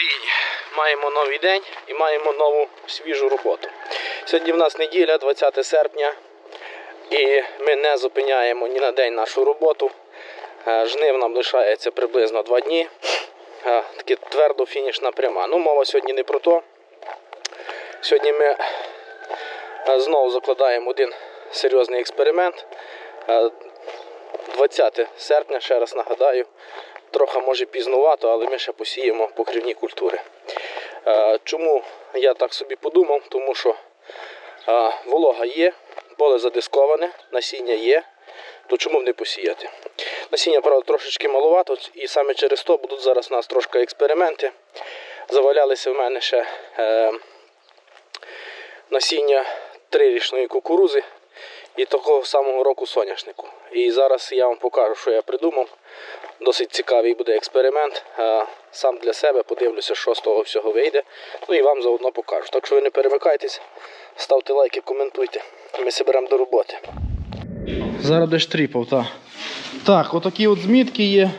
Україні! Маємо новий день і маємо нову свіжу роботу. Сьогодні в нас неділя, 20 серпня, і ми не зупиняємо ні на день нашу роботу. Е, Жнив нам лишається приблизно 2 дні. Е, Таки твердо фінішна пряма. Ну, мова сьогодні не про то. Сьогодні ми е, знову закладаємо один серйозний експеримент. Е, 20 серпня, ще раз нагадаю, трохи може пізнувато, але ми ще посіємо покривні культури. Е, Чому я так собі подумав? Тому що е, волога є, поле задисковане, насіння є, то чому б не посіяти? Насіння, правда, трошечки маловато, і саме через то будуть зараз у нас трошки експерименти. Завалялися в мене ще е, насіння трирічної кукурузи і такого самого року соняшнику. І зараз я вам покажу, що я придумав. Досить цікавий буде експеримент. Е, Сам для себе подивлюся, що з того всього вийде. Ну і вам заодно покажу. Так що ви не перемикайтесь, ставте лайки, коментуйте. Ми себе беремо до роботи. Зараз десь тріпав, так. Так, отакі от змітки є.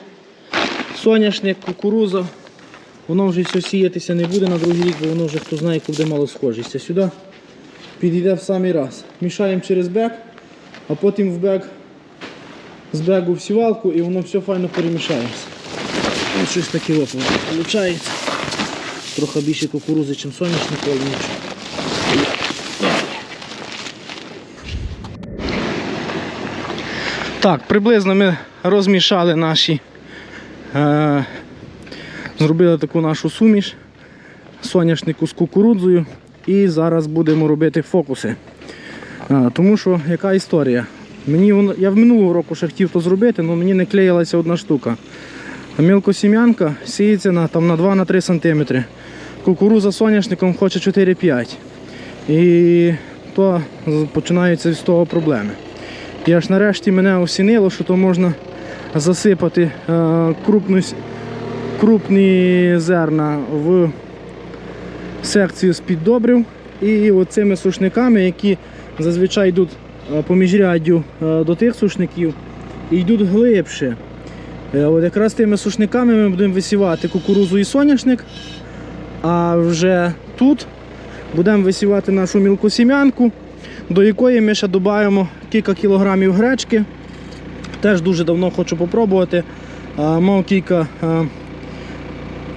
Соняшник, кукуруза. Воно вже все сіятися не буде на другий рік, бо воно вже хто знає, куди мало схожість. А сюди підійде в самий раз. Мішаємо через бек, а потім в бек з бегу в сівалку і воно все файно перемішається. Ось щось таке от виходить. Трохи більше кукурузи, ніж нічого. Так, приблизно ми розмішали наші, е, зробили таку нашу суміш соняшнику з кукурудзою і зараз будемо робити фокуси. Е, тому що яка історія? Мені воно, я в минулого року ще хотів то зробити, але мені не клеїлася одна штука. Мілкосім'янка сіється на, там, на 2-3 см. Кукуруза соняшником хоче 4-5. І то починаються з того проблеми. І аж нарешті мене осінило, що то можна засипати е, крупну, крупні зерна в секцію з-під добрив і оцими сушниками, які зазвичай йдуть е, по міжряддю е, до тих сушників і йдуть глибше. Е, От якраз тими сушниками ми будемо висівати кукурузу і соняшник, а вже тут будемо висівати нашу мілкосім'янку, до якої ми ще додаємо кілька кілограмів гречки. Теж дуже давно хочу попробувати. Мав кілька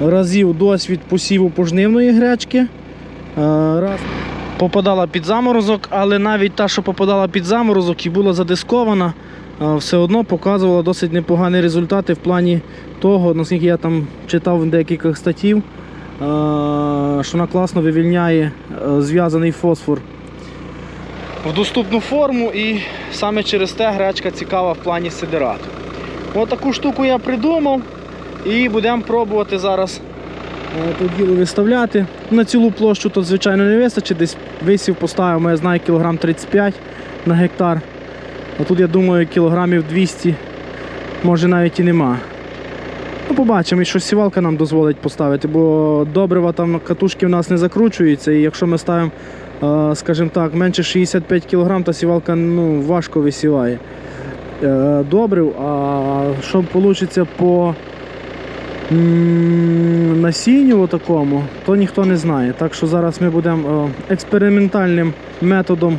разів досвід посіву пожнивної гречки. Раз попадала під заморозок, але навіть та, що попадала під заморозок і була задискована, все одно показувала досить непогані результати в плані того, наскільки я там читав деяких статтів, що вона класно вивільняє зв'язаний фосфор в доступну форму і саме через те гречка цікава в плані сидерату. Ось таку штуку я придумав і будемо пробувати зараз е, то діло виставляти. На цілу площу тут, звичайно, не вистачить. Десь висів поставимо, я знаю, кілограм 35 на гектар. А тут, я думаю, кілограмів 200, може навіть і нема. Ну, побачимо, і що сівалка нам дозволить поставити, бо добрива там катушки в нас не закручуються, і якщо ми ставимо, е, скажімо так, менше 65 кг, то сівалка ну, важко висіває е, добрив. А що вийде по насінню такому, то ніхто не знає. Так що зараз ми будемо е, експериментальним методом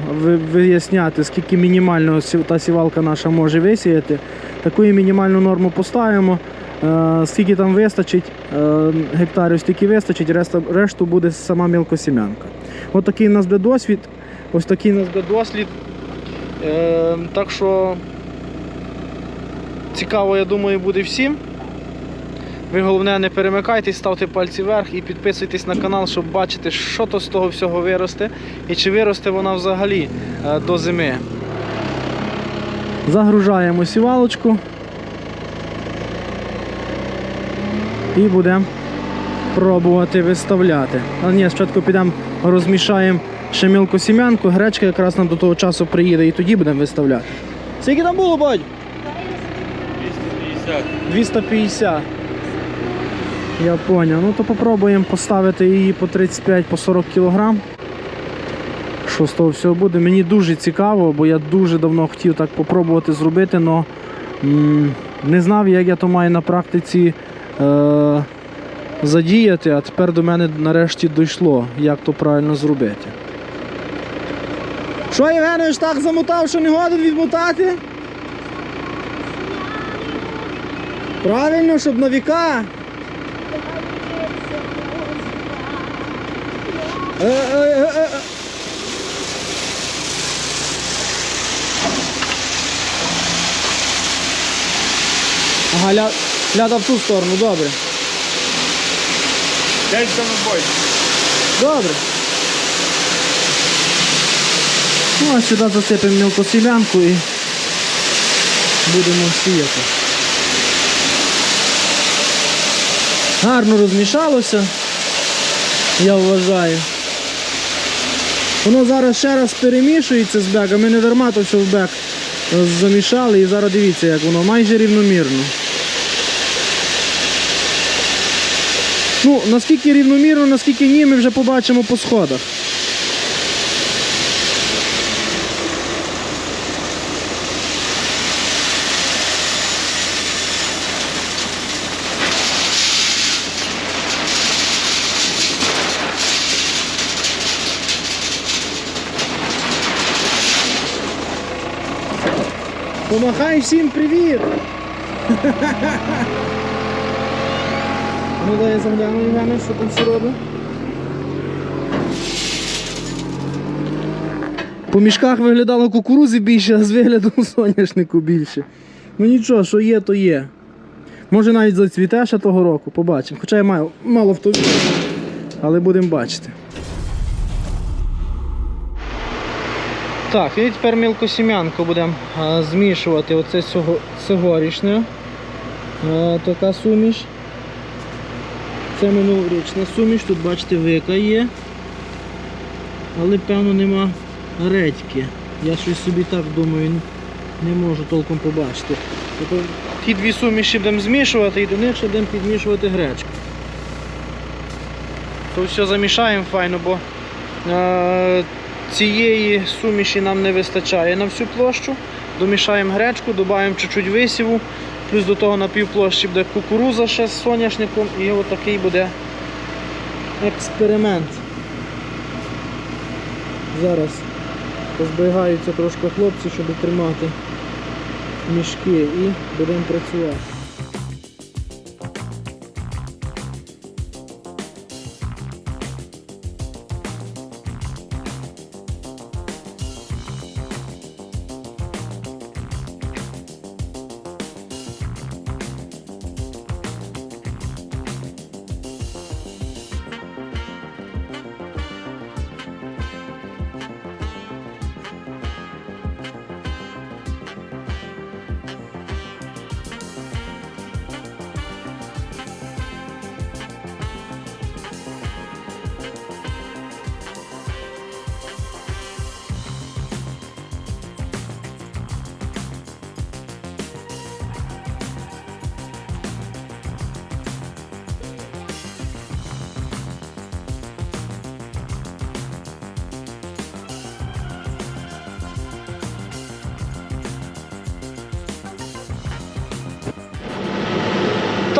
виясняти, скільки мінімально та сівалка наша може висіяти. Таку мінімальну норму поставимо. Е, Скільки там вистачить, е, гектарів стільки вистачить, решту буде сама мілкосім'янка. Ось такий у нас буде досвід, ось такий у нас буде дослід. Так що цікаво, я думаю, буде всім. Ви головне не перемикайтесь, ставте пальці вверх і підписуйтесь на канал, щоб бачити, що то з того всього виросте і чи виросте вона взагалі е, до зими. Загружаємо сівалочку і будемо пробувати виставляти. А ні, спочатку підемо розмішаємо ще мілку сім'янку, гречка якраз нам до того часу приїде і тоді будемо виставляти. Скільки там було, бать? 250. 250. Я поняв. Ну то попробуємо поставити її по 35 по 40 кг. Що з того всього буде? Мені дуже цікаво, бо я дуже давно хотів так попробувати зробити, але не знав, як я то маю на практиці е, задіяти, а тепер до мене нарешті дійшло, як то правильно зробити. Що, Євгенович так замотав, що не годен відмотати? Правильно, щоб на віка. Е, е, е, е, е. Ага, ля, ляда в ту сторону, добре. День на бой. Добре. Ну, а сюди засипемо мілкосілянку і будемо сіяти. Гарно розмішалося, я вважаю. Воно зараз ще раз перемішується з бека, ми не дарма то все в бек е, замішали і зараз дивіться, як воно майже рівномірно. Ну, наскільки рівномірно, наскільки ні, ми вже побачимо по сходах. Помахай всім привіт! Ну дай я загляну, Євгене, що там все робить. По мішках виглядало кукурузи більше, а з вигляду соняшнику більше. Ну нічого, що є, то є. Може навіть зацвіте ще того року, побачимо. Хоча я маю мало в тобі, але будемо бачити. Так, і тепер мілкосім'янку будемо змішувати. Оце цього, цьогорічне. Така суміш. Це минулорічна суміш, тут бачите вика є. Але певно нема редьки. Я щось собі так думаю, не можу толком побачити. Тобто ті дві суміші будемо змішувати і до них ще будемо підмішувати гречку. То все замішаємо файно, бо е, цієї суміші нам не вистачає на всю площу. Домішаємо гречку, додаємо чуть-чуть висіву, плюс до того на півплощі буде кукуруза ще з соняшником і отакий буде експеримент. Зараз позбігаються трошки хлопці, щоб тримати мішки і будемо працювати.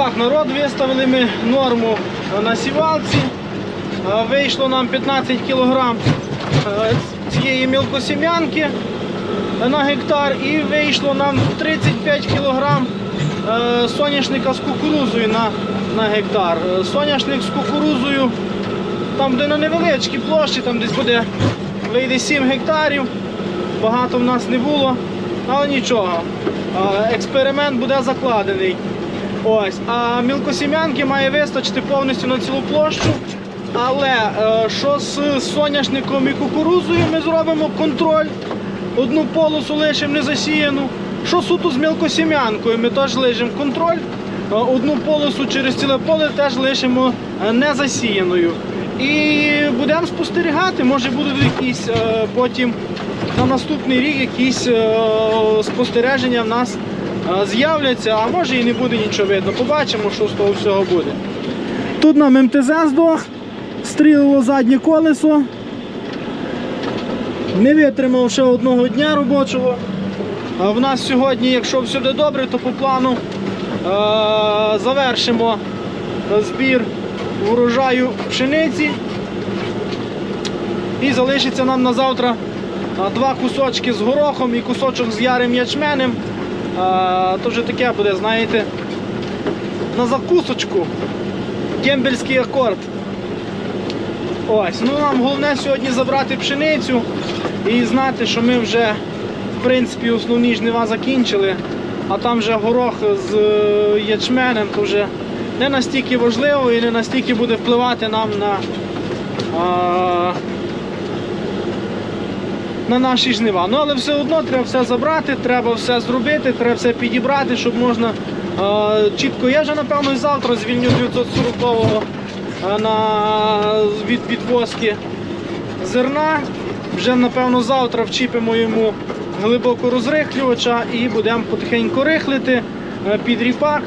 Так, народ виставили ми норму на сівалці. Е, Вийшло нам 15 кг цієї мілкосім'янки на гектар і вийшло нам 35 кг соняшника з кукурузою на, на гектар. Е, Соняшник з кукурузою там де на невеличкій площі, там десь буде вийде 7 гектарів. Багато в нас не було, але нічого. Е, Експеримент буде закладений. Ось, а мілкосім'янки має вистачити повністю на цілу площу. Але е, що з соняшником і кукурузою ми зробимо контроль. Одну полосу лишимо не засіяну. Що суто з мілкосім'янкою, ми теж лишимо контроль. Е, Одну полосу через ціле поле теж лишимо е, не засіяною. І будемо спостерігати, може будуть якісь потім на наступний рік якісь спостереження в нас з'являться, а може і не буде нічого видно. Побачимо, що з того всього буде. Тут нам МТЗ здох, стрілило заднє колесо. Не витримав ще одного дня робочого. А в нас сьогодні, якщо все буде добре, то по плану е- завершимо збір урожаю пшениці. І залишиться нам на завтра два кусочки з горохом і кусочок з ярим ячменем. А, вже таке буде, знаєте, на закусочку. Кембельський акорд. Ось, ну нам головне сьогодні забрати пшеницю і знати, що ми вже в принципі основні жнива закінчили, а там вже горох з е, ячменем, то вже не настільки важливо і не настільки буде впливати нам на, на наші жнива. Ну але все одно треба все забрати, треба все зробити, треба все підібрати, щоб можна а, чітко. Я вже напевно завтра звільню 940-го від відвозки зерна. Вже напевно завтра вчіпимо йому глибоко розрихлювача і будемо потихеньку рихлити е, під ріпак.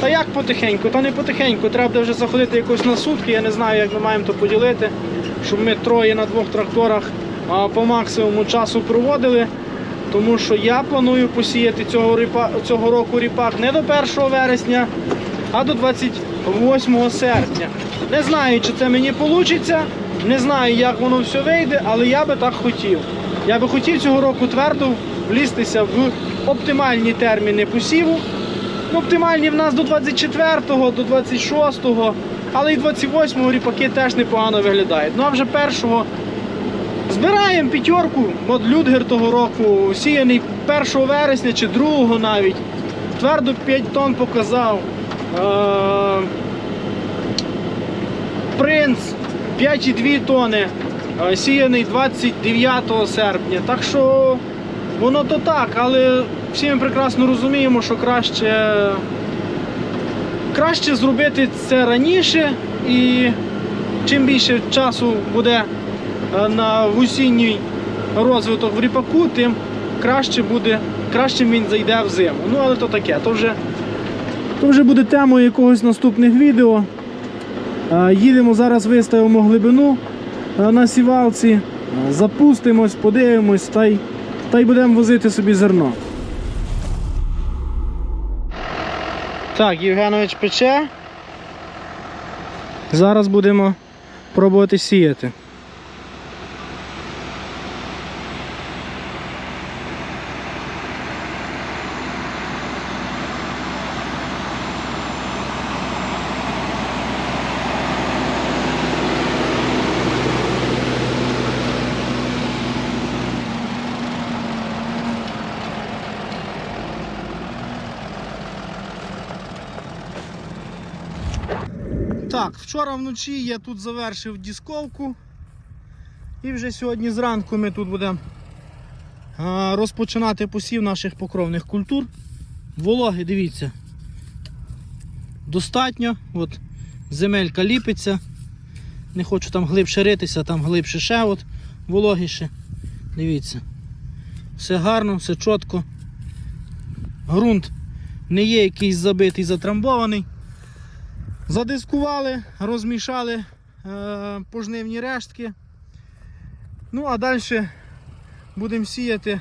Та як потихеньку? Та не потихеньку. Треба вже заходити якось на сутки. Я не знаю, як ми маємо то поділити, щоб ми троє на двох тракторах по максимуму часу проводили. Тому що я планую посіяти цього, ріпа, цього року ріпак не до 1 вересня, а до 28 серпня. Не знаю, чи це мені вийде, не знаю, як воно все вийде, але я би так хотів. Я би хотів цього року твердо влізтися в оптимальні терміни посіву. Ну, оптимальні в нас до 24-го, до 26-го, але і 28-го ріпаки теж непогано виглядають. Ну а вже першого збираємо п'ятерку, от Людгер того року, сіяний 1 вересня чи 2 навіть. Твердо 5 тонн показав. Е, Принц 5,2 тони, е, сіяний 29 серпня. Так що воно то так, але всі ми прекрасно розуміємо, що краще, краще зробити це раніше і чим більше часу буде на в осінній розвиток в ріпаку, тим краще буде, кращим він зайде в зиму. Ну але то таке, то вже, то вже буде темою якогось наступних відео. Е, Їдемо зараз, виставимо глибину е, на сівалці, е, запустимось, подивимось та й, та й будемо возити собі зерно. Так, Євгенович пече. Зараз будемо пробувати сіяти. Так, вчора вночі я тут завершив дісковку. І вже сьогодні зранку ми тут будемо розпочинати посів наших покровних культур. Вологи, дивіться. Достатньо. От земелька ліпиться. Не хочу там глибше ритися, там глибше ще от вологіше. Дивіться. Все гарно, все чітко. Грунт не є якийсь забитий, затрамбований. Задискували, розмішали е, пожнивні рештки. Ну, а далі будемо сіяти е,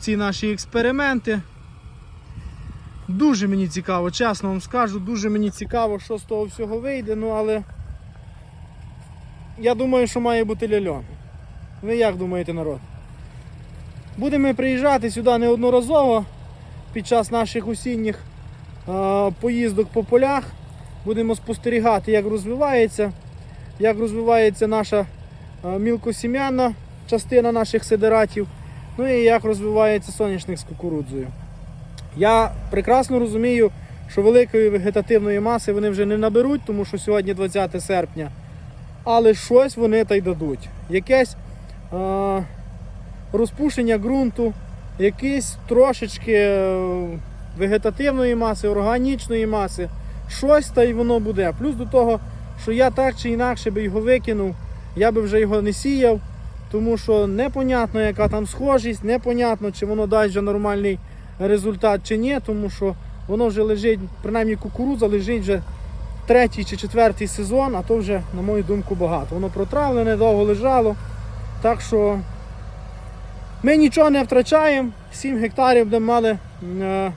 ці наші експерименти. Дуже мені цікаво, чесно вам скажу, дуже мені цікаво, що з того всього вийде, ну але я думаю, що має бути ляльон. Ви як думаєте, народ? Будемо приїжджати сюди неодноразово під час наших осінніх поїздок по полях. Будемо спостерігати, як розвивається, як розвивається наша е, мілкосім'янна частина наших сидератів, ну і як розвивається соняшник з кукурудзою. Я прекрасно розумію, що великої вегетативної маси вони вже не наберуть, тому що сьогодні 20 серпня. Але щось вони та й дадуть. Якесь е, розпушення ґрунту, якісь трошечки е, вегетативної маси, органічної маси, щось та й воно буде. Плюс до того, що я так чи інакше би його викинув, я би вже його не сіяв, тому що непонятно, яка там схожість, непонятно, чи воно дасть вже нормальний результат чи ні, тому що воно вже лежить, принаймні кукурудза лежить вже третій чи четвертий сезон, а то вже, на мою думку, багато. Воно протравлене, довго лежало. Так що ми нічого не втрачаємо, 7 гектарів де мали е,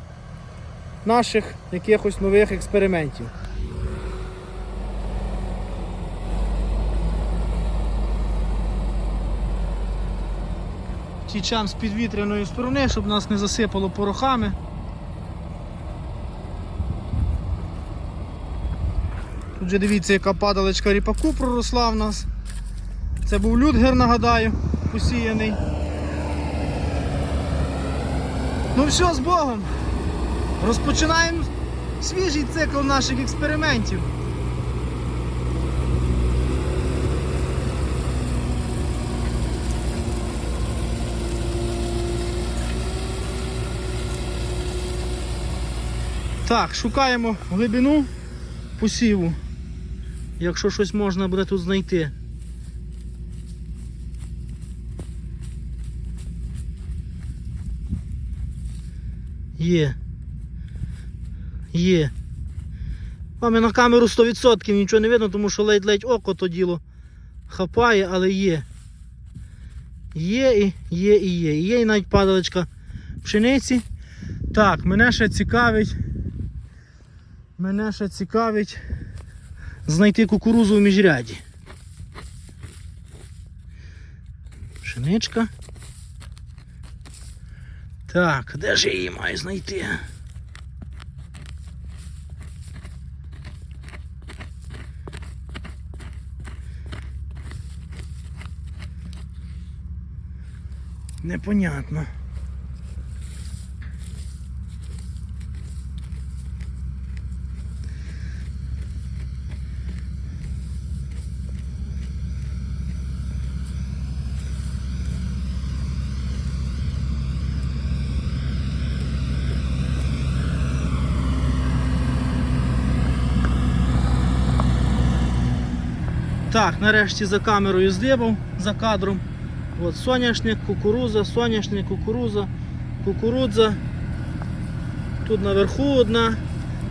наших якихось нових експериментів. Тічем з підвітряної сторони, щоб нас не засипало порохами. Тут же дивіться, яка падалечка ріпаку проросла в нас. Це був Людгер, нагадаю, посіяний. Ну все, з Богом! Розпочинаємо свіжий цикл наших експериментів. Так, шукаємо глибину посіву. Якщо щось можна буде тут знайти. Є. Є. Вам і на камеру 100% нічого не видно, тому що ледь-ледь око то діло хапає, але є. Є і є і є. Є і навіть падалочка пшениці. Так, мене ще цікавить. Мене ще цікавить знайти кукурузу в міжряді. Пшеничка. Так, де ж я її маю знайти? Непонятно. Так, нарешті за камерою здибав, за кадром. От соняшник, кукуруза, соняшник, кукуруза, кукурудза. Тут наверху одна,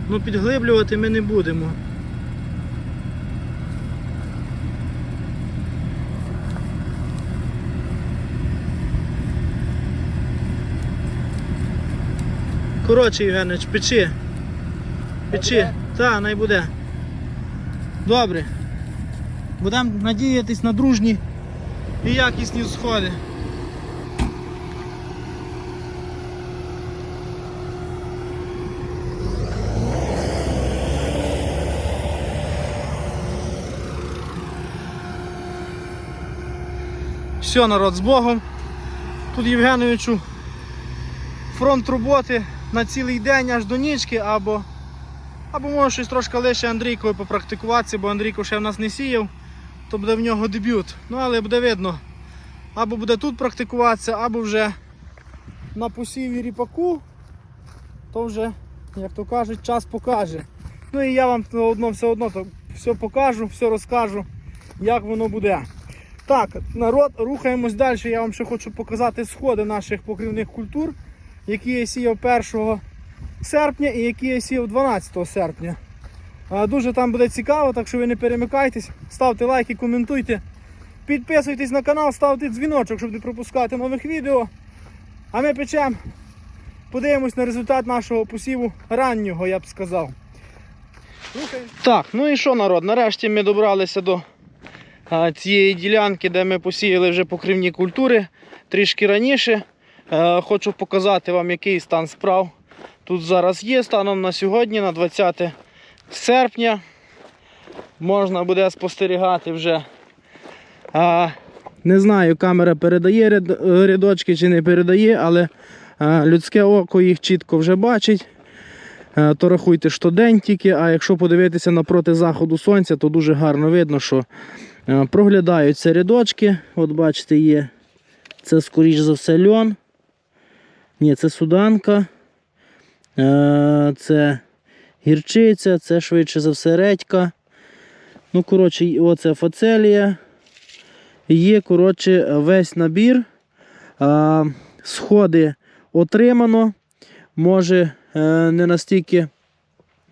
ну підглиблювати ми не будемо. Коротше, Євгенич, печи. Печи. Так, най буде. Добре. Будемо надіятись на дружні і якісні сходи. Все, народ з Богом. Тут Євгеновичу фронт роботи на цілий день аж до нічки, або, або може щось трошки лише Андрійкові попрактикуватися, бо Андрійко ще в нас не сіяв то буде в нього дебют. Ну але буде видно. Або буде тут практикуватися, або вже на посіві ріпаку, то вже, як то кажуть, час покаже. Ну і я вам одно все одно то все покажу, все розкажу, як воно буде. Так, народ, рухаємось далі. Я вам ще хочу показати сходи наших покривних культур, які я сіяв 1 серпня і які я сіяв 12 серпня. А, Дуже там буде цікаво, так що ви не перемикайтесь, ставте лайки, коментуйте, підписуйтесь на канал, ставте дзвіночок, щоб не пропускати нових відео. А ми печемо, подивимось на результат нашого посіву раннього, я б сказав. Так, ну і що народ? Нарешті ми добралися до а, цієї ділянки, де ми посіяли вже покривні культури трішки раніше. Е, хочу показати вам, який стан справ тут зараз є. Станом на сьогодні, на 20 серпня можна буде спостерігати вже. А, не знаю, камера передає рядочки чи не передає, але а, людське око їх чітко вже бачить. Е, То рахуйте, що день тільки, а якщо подивитися напроти заходу сонця, то дуже гарно видно, що е, проглядаються рядочки. От бачите, є. Це скоріш за все льон. Ні, це суданка. Е, Це гірчиця, це швидше за все редька. Ну, коротше, оце фацелія. Є, коротше, весь набір. Сходи отримано. Може, е, не настільки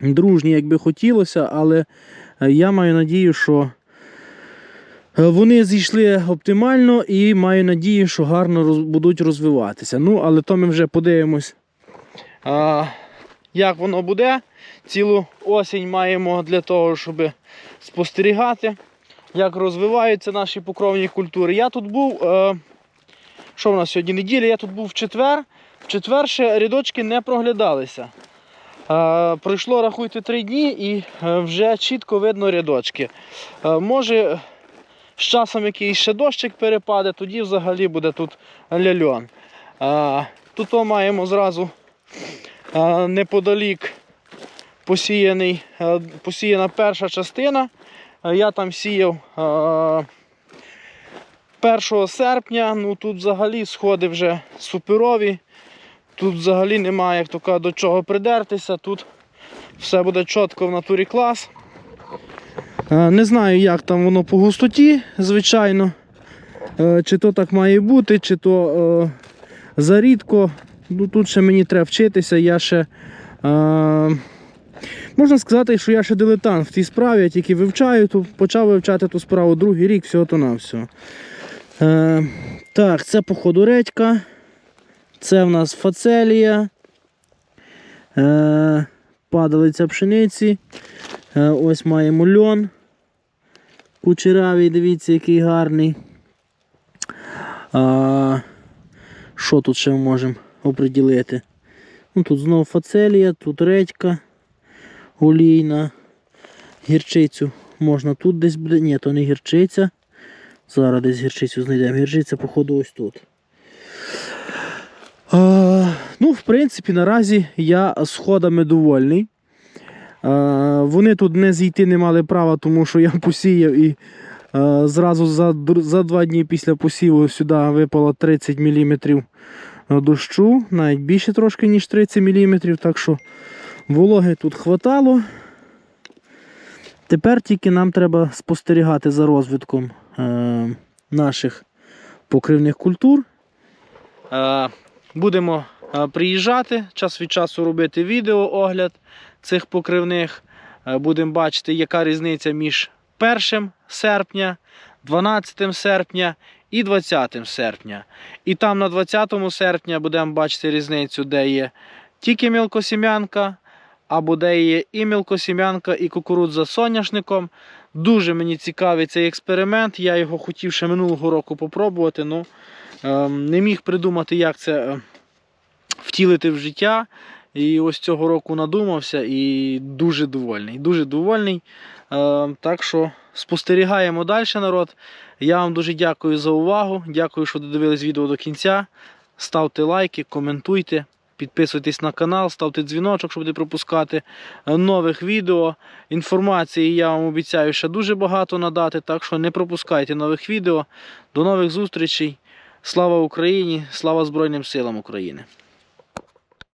дружні, як би хотілося, але е, я маю надію, що е, вони зійшли оптимально і маю надію, що гарно будуть розвиватися. Ну, але то ми вже подивимось. Як воно буде. Цілу осінь маємо для того, щоб спостерігати, як розвиваються наші покровні культури. Я тут був е, Що в нас сьогодні неділя? Я тут був в четвер. В четвер ще рядочки не проглядалися. Е, пройшло, рахуйте, три дні і е, вже чітко видно рядочки. Е, може, з часом якийсь ще дощик перепаде, тоді взагалі буде тут ляльон. Е, тут маємо зразу е, неподалік посіяний, е, посіяна перша частина. Е, Я там сіяв е, 1 серпня. Ну тут взагалі сходи вже суперові. Тут взагалі немає, як то до чого придертися. Тут все буде чітко в натурі клас. Е, Не знаю, як там воно по густоті, звичайно. Е, Чи то так має бути, чи то е, зарідко. Ну, тут ще мені треба вчитися. Я ще. Можна сказати, що я ще дилетант в цій справі, я тільки вивчаю, то почав вивчати ту справу другий рік, всього то на все. Е, так, це походу редька. Це в нас фацелія. Е, падалиця пшениці. Е, ось маємо льон. Кучеравий, дивіться, який гарний. А, що тут ще ми можемо оприділити? Ну, тут знову фацелія, тут редька олійна. Гірчицю можна тут десь буде. Ні, то не гірчиця. Зараз десь гірчицю знайдемо. Гірчиця, походу, ось тут. А, ну, в принципі, наразі я сходами довольний. А, вони тут не зійти не мали права, тому що я посіяв і а, зразу за, за два дні після посіву сюди випало 30 мм дощу, навіть більше трошки, ніж 30 мм, так що вологи тут хватало. Тепер тільки нам треба спостерігати за розвитком е, наших покривних культур. Е, будемо е, приїжджати, час від часу робити відеоогляд цих покривних. Е, будемо бачити, яка різниця між 1 серпня, 12 серпня і 20 серпня. І там на 20 серпня будемо бачити різницю, де є тільки мілкосім'янка, або де є і мілкосім'янка, і кукурудза з соняшником. Дуже мені цікавий цей експеримент. Я його хотів ще минулого року попробувати, ну ем, не міг придумати, як це е, втілити в життя. І ось цього року надумався і дуже довольний. Дуже довольний. Ем, так що спостерігаємо далі, народ. Я вам дуже дякую за увагу. Дякую, що додивились відео до кінця. Ставте лайки, коментуйте. Підписуйтесь на канал, ставте дзвіночок, щоб не пропускати е, нових відео. Інформації я вам обіцяю ще дуже багато надати, так що не пропускайте нових відео. До нових зустрічей. Слава Україні! Слава Збройним силам України!